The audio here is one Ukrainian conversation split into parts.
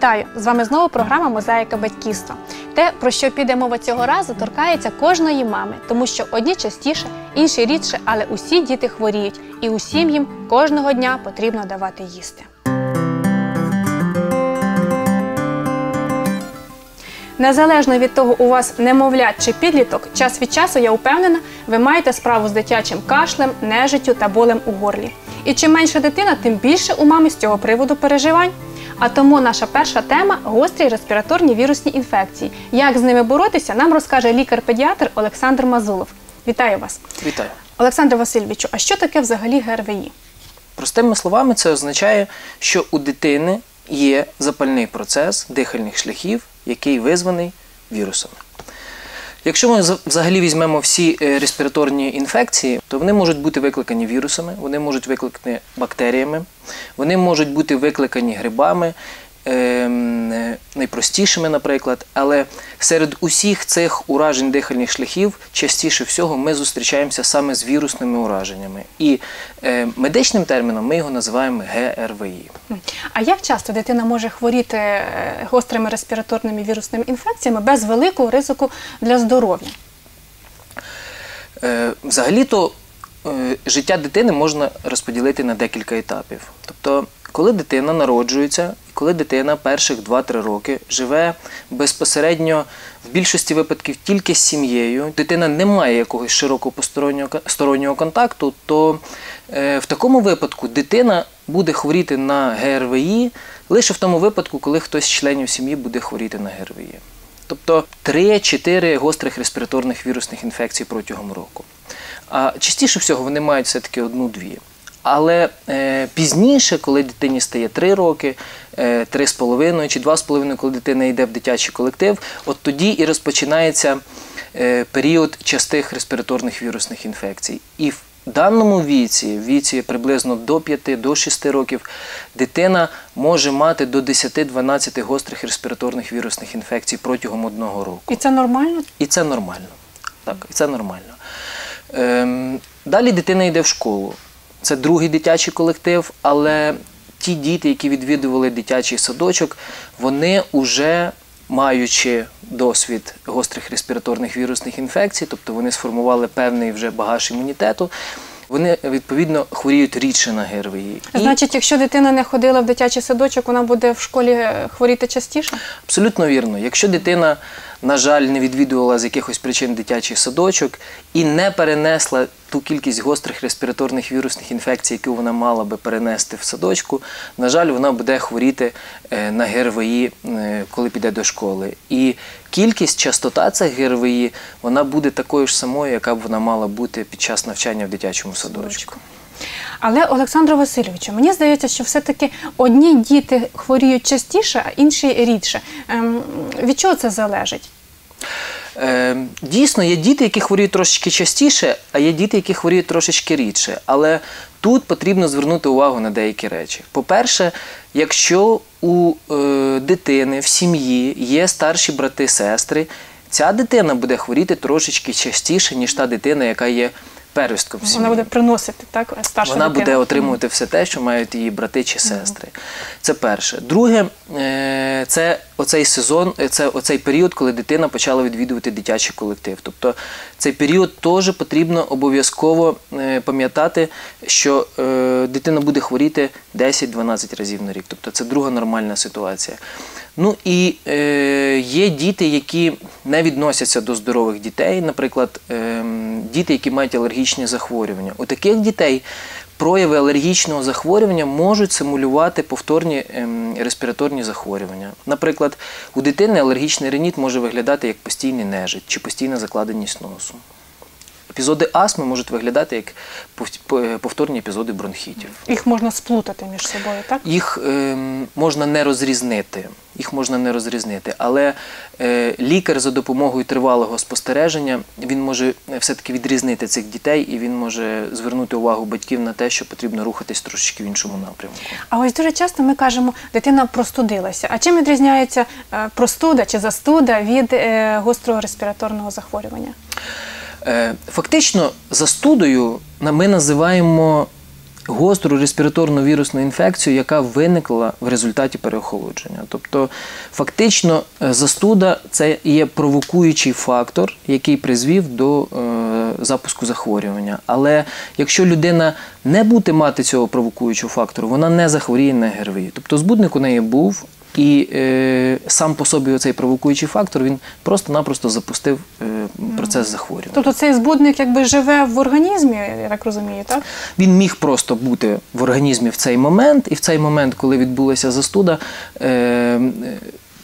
Вітаю! З вами знову програма Мозаїка батьківства. Те, про що піде мова цього разу, торкається кожної мами, тому що одні частіше, інші рідше, але усі діти хворіють, і усім їм кожного дня потрібно давати їсти. Незалежно від того, у вас немовлят чи підліток, час від часу, я впевнена, ви маєте справу з дитячим кашлем, нежиттю та болем у горлі. І чим менша дитина, тим більше у мами з цього приводу переживань. А тому наша перша тема гострі респіраторні вірусні інфекції. Як з ними боротися, нам розкаже лікар-педіатр Олександр Мазулов. Вітаю вас, Вітаю. Олександр Васильовичу. А що таке взагалі ГРВІ? Простими словами, це означає, що у дитини є запальний процес дихальних шляхів, який визваний вірусами. Якщо ми за- взагалі візьмемо всі е, респіраторні інфекції, то вони можуть бути викликані вірусами, вони можуть викликані бактеріями, вони можуть бути викликані грибами, найпростішими, наприклад. Але серед усіх цих уражень дихальних шляхів частіше всього ми зустрічаємося саме з вірусними ураженнями. І е, медичним терміном ми його називаємо ГРВІ. А як часто дитина може хворіти е, гострими респіраторними вірусними інфекціями без великого ризику для здоров'я? Е, Взагалі-то життя дитини можна розподілити на декілька етапів. Тобто, коли дитина народжується, коли дитина перших 2-3 роки живе безпосередньо в більшості випадків тільки з сім'єю, дитина не має якогось широкого постороннього стороннього контакту, то е, в такому випадку дитина буде хворіти на ГРВІ лише в тому випадку, коли хтось з членів сім'ї буде хворіти на ГРВІ. Тобто 3-4 гострих респіраторних вірусних інфекцій протягом року. А частіше всього вони мають все-таки одну-дві. Але е, пізніше, коли дитині стає 3 роки, е, 3,5 чи 2,5, коли дитина йде в дитячий колектив, от тоді і розпочинається е, період частих респіраторних вірусних інфекцій. І в даному віці, в віці приблизно до 5 до 6 років, дитина може мати до 10-12 гострих респіраторних вірусних інфекцій протягом одного року. І це нормально? І це нормально. Так, і це нормально. Ем, далі дитина йде в школу. Це другий дитячий колектив, але ті діти, які відвідували дитячий садочок, вони вже маючи досвід гострих респіраторних вірусних інфекцій, тобто вони сформували певний вже багаж імунітету, вони відповідно хворіють рідше на ГРВІ. Значить, якщо дитина не ходила в дитячий садочок, вона буде в школі е, хворіти частіше? Абсолютно вірно. Якщо дитина, на жаль, не відвідувала з якихось причин дитячий садочок і не перенесла ту кількість гострих респіраторних вірусних інфекцій, яку вона мала би перенести в садочку, на жаль, вона буде хворіти е, на ГРВІ, е, коли піде до школи. І кількість, частота цих ГРВІ, вона буде такою ж самою, яка б вона мала бути під час навчання в дитячому садочку. Але Олександру Васильовичу, мені здається, що все-таки одні діти хворіють частіше, а інші рідше. Ем, від чого це залежить? Е, дійсно, є діти, які хворіють трошечки частіше, а є діти, які хворіють трошечки рідше. Але тут потрібно звернути увагу на деякі речі. По-перше, якщо у е, дитини в сім'ї є старші брати сестри, ця дитина буде хворіти трошечки частіше, ніж та дитина, яка є первістком сім'ї. Вона буде приносити так старша Вона дитина. буде отримувати все те, що мають її брати чи сестри. Це перше. Друге, е, це оцей сезон, е, це оцей період, коли дитина почала відвідувати дитячий колектив. Тобто цей період теж потрібно обов'язково е, пам'ятати, що дитина буде хворіти 10-12 разів на рік. Тобто це друга нормальна ситуація. Ну і е, є діти, які не відносяться до здорових дітей, наприклад, е, діти, які мають алергічні захворювання. У таких дітей прояви алергічного захворювання можуть симулювати повторні ем, респіраторні захворювання. Наприклад, у дитини алергічний реніт може виглядати як постійний нежить чи постійна закладеність носу. Епізоди астми можуть виглядати як по- повторні епізоди бронхітів. Їх можна сплутати між собою, так? Їх ем, можна не розрізнити. Їх можна не розрізнити. Але е, лікар за допомогою тривалого спостереження він може е, все-таки відрізнити цих дітей і він може звернути увагу батьків на те, що потрібно рухатись трошечки в іншому напрямку. А ось дуже часто ми кажемо, дитина простудилася. А чим відрізняється е, простуда чи застуда від е, гострого респіраторного захворювання? Е, Фактично, застудою ми називаємо гостру респіраторну вірусну інфекцію, яка виникла в результаті переохолодження. Тобто, фактично, е, застуда це є провокуючий фактор, який призвів до е, запуску захворювання. Але якщо людина не буде мати цього провокуючого фактору, вона не захворіє на ГРВІ. Тобто збудник у неї був. І е, сам по собі цей провокуючий фактор він просто-напросто запустив е, процес захворювання. Тобто цей збудник якби живе в організмі, я так розумію, так? Він міг просто бути в організмі в цей момент, і в цей момент, коли відбулася застуда, е, е,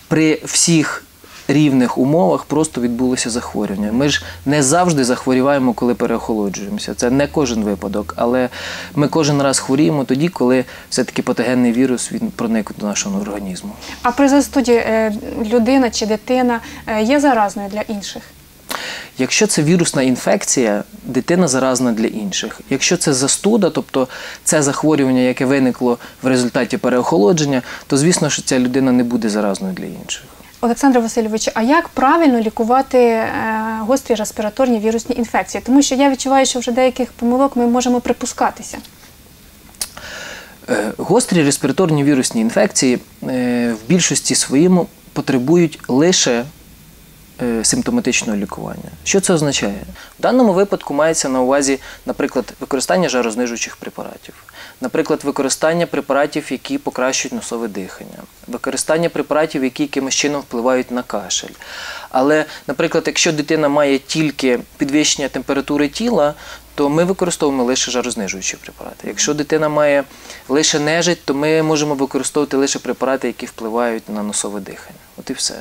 при всіх рівних умовах просто відбулося захворювання. Ми ж не завжди захворіваємо, коли переохолоджуємося. Це не кожен випадок, але ми кожен раз хворіємо тоді, коли все-таки патогенний вірус він проник до нашого організму. А при застуді е, людина чи дитина е, є заразною для інших? Якщо це вірусна інфекція, дитина заразна для інших. Якщо це застуда, тобто це захворювання, яке виникло в результаті переохолодження, то звісно, що ця людина не буде заразною для інших. Олександр Васильович, а як правильно лікувати е, гострі респіраторні вірусні інфекції? Тому що я відчуваю, що вже деяких помилок ми можемо припускатися. Е, Гострі респіраторні вірусні інфекції е, в більшості своєму потребують лише симптоматичного лікування. Що це означає? В даному випадку мається на увазі, наприклад, використання жарознижуючих препаратів, наприклад, використання препаратів, які покращують носове дихання, використання препаратів, які якимось чином впливають на кашель. Але, наприклад, якщо дитина має тільки підвищення температури тіла, то ми використовуємо лише жарознижуючі препарати. Якщо дитина має лише нежить, то ми можемо використовувати лише препарати, які впливають на носове дихання. От і все.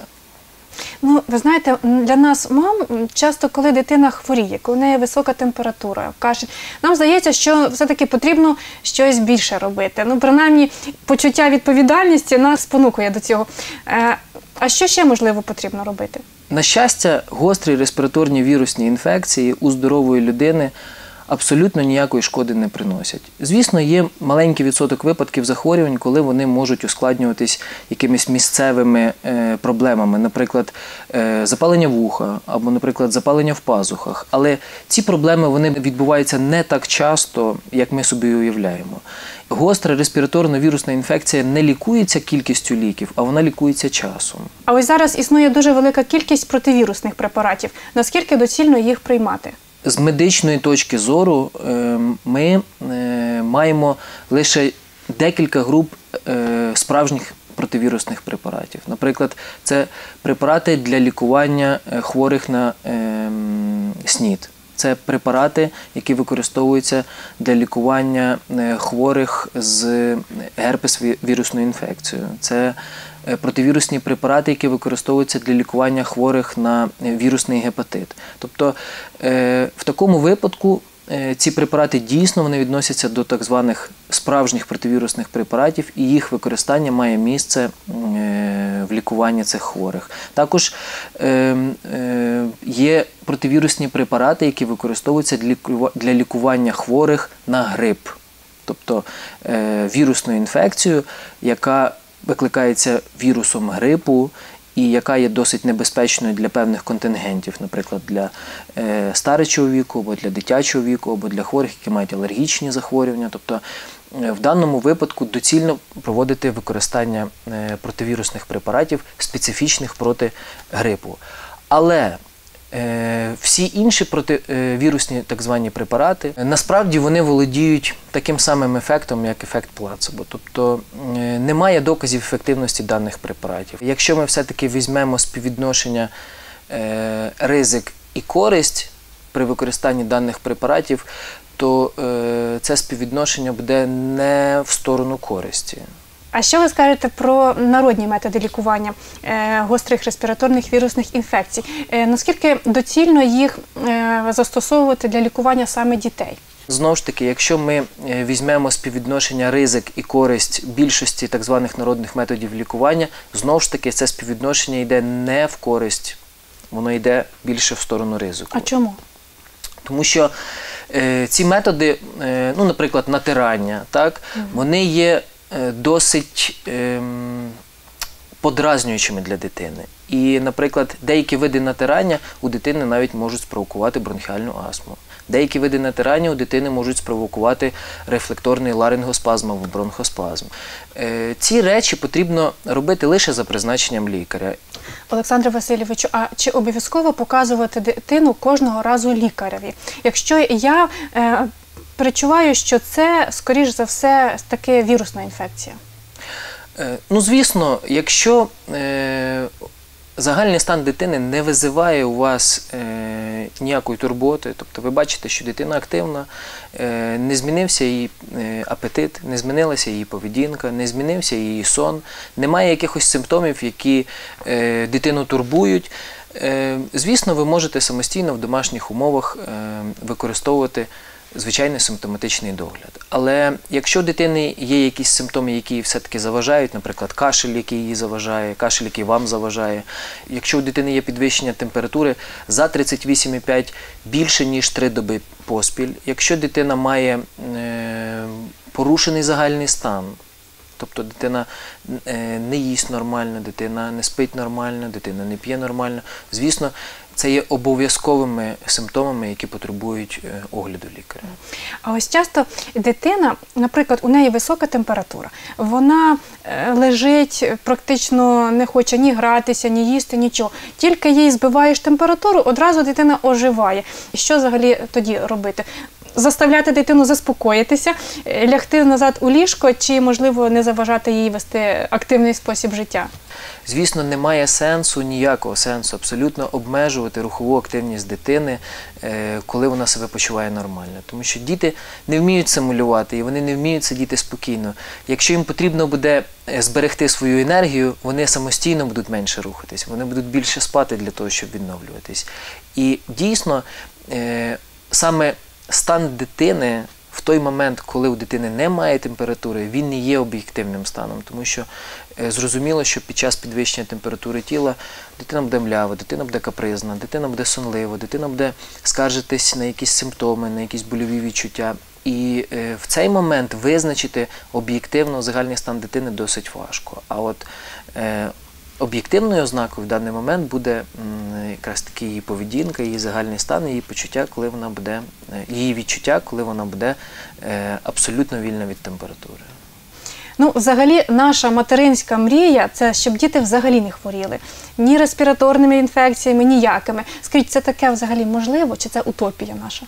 Ну, ви знаєте, для нас, мам, часто, коли дитина хворіє, коли в неї висока температура, кашель, нам здається, що все-таки потрібно щось більше робити. Ну, принаймні, почуття відповідальності нас спонукує до цього. Е, а що ще можливо потрібно робити? На щастя, гострі респіраторні вірусні інфекції у здорової людини абсолютно ніякої шкоди не приносять. Звісно, є маленький відсоток випадків захворювань, коли вони можуть ускладнюватись якимись місцевими е, проблемами, наприклад, е, запалення вуха або, наприклад, запалення в пазухах. Але ці проблеми вони відбуваються не так часто, як ми собі уявляємо. Гостра респіраторно-вірусна інфекція не лікується кількістю ліків, а вона лікується часом. А ось зараз існує дуже велика кількість противірусних препаратів. Наскільки доцільно їх приймати? З медичної точки зору е, ми е, маємо лише декілька груп е, справжніх противірусних препаратів. Наприклад, це препарати для лікування хворих на СНІД. Це препарати, які використовуються для лікування е, хворих з герпес вірусною інфекцією. Це е, противірусні препарати, які використовуються для лікування хворих на е, вірусний гепатит. Тобто е, в такому випадку е, ці препарати дійсно вони відносяться до так званих справжніх противірусних препаратів, і їх використання має місце е, в лікуванні цих хворих. Також е, е, є противірусні препарати, які використовуються для лікування хворих на грип, тобто е, вірусною інфекцією, яка викликається вірусом грипу. І яка є досить небезпечною для певних контингентів, наприклад, для е, старечого віку, або для дитячого віку, або для хворих, які мають алергічні захворювання. Тобто е, в даному випадку доцільно проводити використання е, противірусних препаратів, специфічних проти грипу. Але всі інші противірусні так звані препарати е, насправді вони володіють таким самим ефектом, як ефект плацебо. Тобто е, немає доказів ефективності даних препаратів. Якщо ми все-таки візьмемо співвідношення е, ризик і користь при використанні даних препаратів, то е, це співвідношення буде не в сторону користі. А що ви скажете про народні методи лікування е, гострих респіраторних вірусних інфекцій? Е, наскільки доцільно їх е, застосовувати для лікування саме дітей? Знову ж таки, якщо ми візьмемо співвідношення ризик і користь більшості так званих народних методів лікування, знову ж таки, це співвідношення йде не в користь, воно йде більше в сторону ризику. А чому? Тому що е, ці методи, е, ну, наприклад, натирання, так, вони є досить ем, подразнюючими для дитини. І, наприклад, деякі види натирання у дитини навіть можуть спровокувати бронхіальну астму. Деякі види натирання у дитини можуть спровокувати рефлекторний ларингоспазм або бронхоспазм. Е, Ці речі потрібно робити лише за призначенням лікаря. Олександре Васильовичу, а чи обов'язково показувати дитину кожного разу лікареві? Якщо я е, перечуваю, що це, скоріш за все, таки вірусна інфекція. Е, Ну, звісно, якщо е, загальний стан дитини не визиває у вас е, ніякої турботи, тобто ви бачите, що дитина активна, е, не змінився її е, апетит, не змінилася її поведінка, не змінився її сон, немає якихось симптомів, які е, дитину турбують. Е, звісно, ви можете самостійно в домашніх умовах е, використовувати звичайний симптоматичний догляд. Але якщо дитини є якісь симптоми, які все-таки заважають, наприклад, кашель, який їй заважає, кашель, який вам заважає, якщо у дитини є підвищення температури за 38,5 більше, ніж 3 доби поспіль, якщо дитина має е, порушений загальний стан, Тобто дитина е, не їсть нормально, дитина не спить нормально, дитина не п'є нормально. Звісно, це є обов'язковими симптомами, які потребують е, огляду лікаря. А ось часто дитина, наприклад, у неї висока температура, вона е, лежить, практично не хоче ні гратися, ні їсти, нічого. Тільки їй збиваєш температуру, одразу дитина оживає. Що взагалі тоді робити? Заставляти дитину заспокоїтися, е, лягти назад у ліжко, чи можливо не заважати їй вести активний спосіб життя? Звісно, немає сенсу, ніякого сенсу абсолютно обмежувати рухову активність дитини, е, коли вона себе почуває нормально. Тому що діти не вміють симулювати і вони не вміють сидіти спокійно. Якщо їм потрібно буде е, зберегти свою енергію, вони самостійно будуть менше рухатись, вони будуть більше спати для того, щоб відновлюватись. І дійсно, саме стан дитини. В той момент, коли у дитини немає температури, він не є об'єктивним станом, тому що е, зрозуміло, що під час підвищення температури тіла дитина буде млява, дитина буде капризна, дитина буде сонлива, дитина буде скаржитись на якісь симптоми, на якісь больові відчуття. І е, в цей момент визначити об'єктивно загальний стан дитини досить важко. А от е, об'єктивною ознакою в даний момент буде якраз таки її поведінка, її загальний стан, її почуття, коли вона буде, е, її відчуття, коли вона буде е, абсолютно вільна від температури. Ну, взагалі, наша материнська мрія це щоб діти взагалі не хворіли ні респіраторними інфекціями, ніякими. Скажіть, це таке взагалі можливо, чи це утопія наша?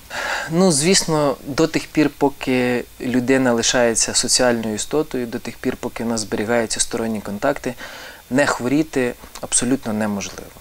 Ну, звісно, до тих пір, поки людина лишається соціальною істотою, до тих пір, поки в нас зберігаються сторонні контакти, не хворіти абсолютно неможливо.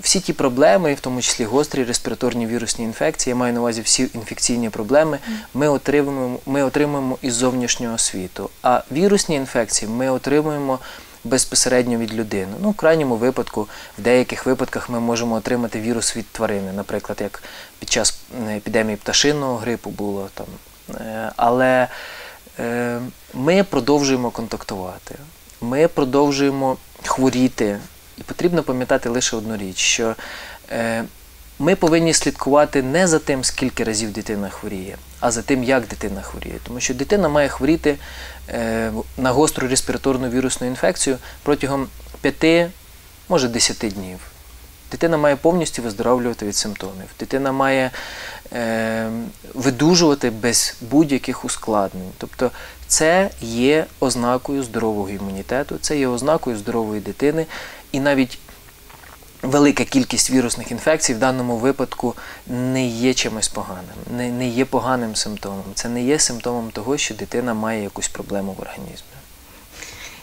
Всі ті проблеми, в тому числі гострі респіраторні вірусні інфекції, я маю на увазі всі інфекційні проблеми, ми отримуємо, ми отримуємо із зовнішнього світу. А вірусні інфекції ми отримуємо безпосередньо від людини. Ну, в крайньому випадку, в деяких випадках ми можемо отримати вірус від тварини, наприклад, як під час епідемії пташинного грипу було там. Е, Але е, ми продовжуємо контактувати, ми продовжуємо хворіти. І потрібно пам'ятати лише одну річ, що е, ми повинні слідкувати не за тим, скільки разів дитина хворіє, а за тим, як дитина хворіє. Тому що дитина має хворіти е, на гостру респіраторну вірусну інфекцію протягом 5, може 10 днів. Дитина має повністю виздоровлювати від симптомів. Дитина має видужувати без будь-яких ускладнень. Тобто це є ознакою здорового імунітету, це є ознакою здорової дитини. І навіть велика кількість вірусних інфекцій в даному випадку не є чимось поганим, не, не є поганим симптомом. Це не є симптомом того, що дитина має якусь проблему в організмі.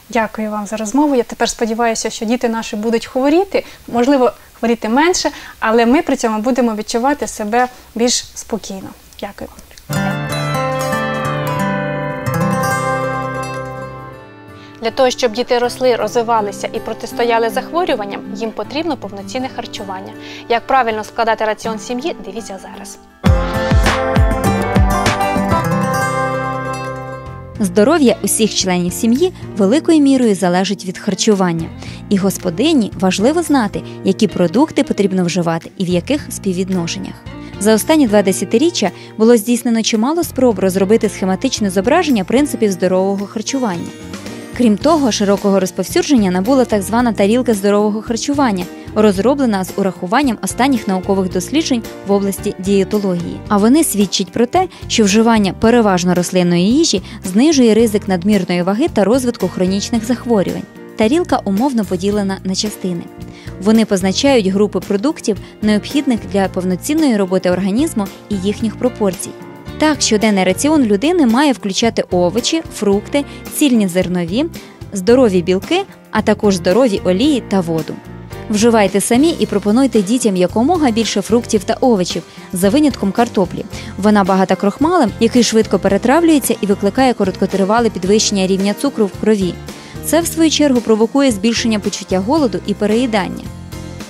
Дякую вам за розмову. Я тепер сподіваюся, що діти наші будуть хворіти, можливо, хворіти менше, але ми при цьому будемо відчувати себе більш спокійно. Дякую. Для того, щоб діти росли, розвивалися і протистояли захворюванням, їм потрібно повноцінне харчування. Як правильно складати раціон сім'ї, дивіться зараз. Здоров'я усіх членів сім'ї великою мірою залежить від харчування, і господині важливо знати, які продукти потрібно вживати і в яких співвідношеннях. За останні два десятиріччя було здійснено чимало спроб розробити схематичне зображення принципів здорового харчування. Крім того, широкого розповсюдження набула так звана тарілка здорового харчування, розроблена з урахуванням останніх наукових досліджень в області дієтології. А вони свідчать про те, що вживання переважно рослинної їжі знижує ризик надмірної ваги та розвитку хронічних захворювань. Тарілка умовно поділена на частини. Вони позначають групи продуктів, необхідних для повноцінної роботи організму і їхніх пропорцій. Так, щоденний раціон людини має включати овочі, фрукти, цільні зернові, здорові білки, а також здорові олії та воду. Вживайте самі і пропонуйте дітям якомога більше фруктів та овочів за винятком картоплі. Вона багата крохмалем, який швидко перетравлюється і викликає короткотривале підвищення рівня цукру в крові. Це, в свою чергу, провокує збільшення почуття голоду і переїдання.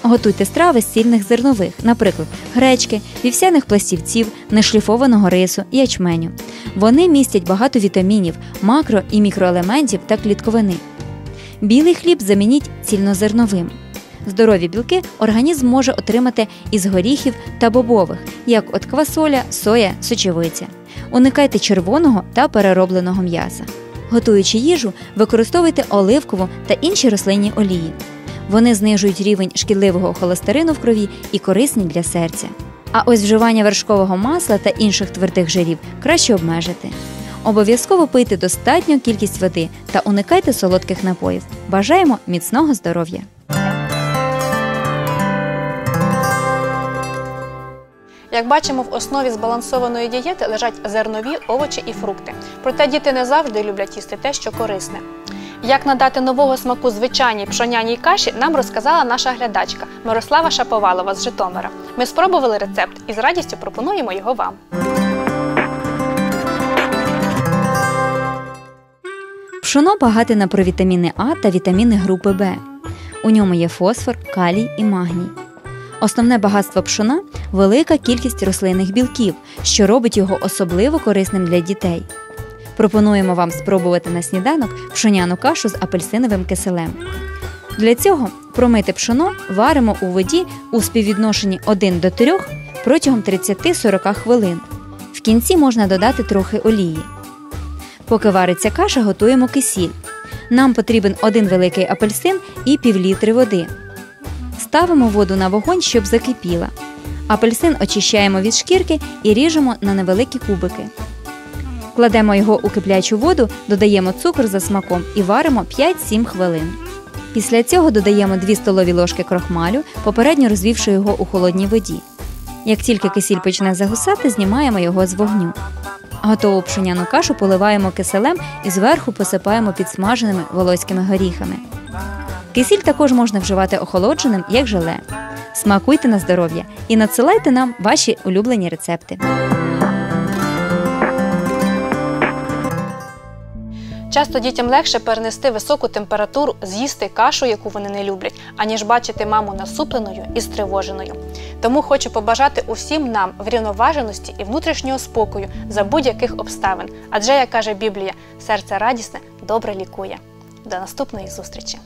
Готуйте страви з цільних зернових, наприклад, гречки, вівсяних пластівців, нешліфованого рису, ячменю. Вони містять багато вітамінів, макро і мікроелементів та клітковини. Білий хліб замініть цільнозерновим. Здорові білки організм може отримати із горіхів та бобових, як от квасоля, соя, сочевиця. Уникайте червоного та переробленого м'яса. Готуючи їжу, використовуйте оливкову та інші рослинні олії. Вони знижують рівень шкідливого холестерину в крові і корисні для серця. А ось вживання вершкового масла та інших твердих жирів краще обмежити. Обов'язково пийте достатню кількість води та уникайте солодких напоїв. Бажаємо міцного здоров'я! Як бачимо, в основі збалансованої дієти лежать зернові, овочі і фрукти. Проте діти не завжди люблять їсти те, що корисне. Як надати нового смаку звичайній пшоняній каші, нам розказала наша глядачка Мирослава Шаповалова з Житомира. Ми спробували рецепт і з радістю пропонуємо його вам. Пшоно багате на провітаміни А та вітаміни групи Б. У ньому є фосфор, калій і магній. Основне багатство пшона велика кількість рослинних білків, що робить його особливо корисним для дітей. Пропонуємо вам спробувати на сніданок пшоняну кашу з апельсиновим киселем. Для цього промити пшоно варимо у воді у співвідношенні 1 до 3 протягом 30-40 хвилин. В кінці можна додати трохи олії. Поки вариться каша, готуємо кисіль. Нам потрібен один великий апельсин і півлітри води. Ставимо воду на вогонь, щоб закипіла. Апельсин очищаємо від шкірки і ріжемо на невеликі кубики. Кладемо його у киплячу воду, додаємо цукор за смаком і варимо 5-7 хвилин. Після цього додаємо 2 столові ложки крохмалю, попередньо розвівши його у холодній воді. Як тільки кисіль почне загусати, знімаємо його з вогню. Готову пшеняну кашу поливаємо киселем і зверху посипаємо підсмаженими волоськими горіхами. Кисіль також можна вживати охолодженим, як желе. Смакуйте на здоров'я і надсилайте нам ваші улюблені рецепти. Часто дітям легше перенести високу температуру, з'їсти кашу, яку вони не люблять, аніж бачити маму насупленою і стривоженою. Тому хочу побажати усім нам врівноваженості і внутрішнього спокою за будь-яких обставин. Адже, як каже Біблія, серце радісне добре лікує. До наступної зустрічі!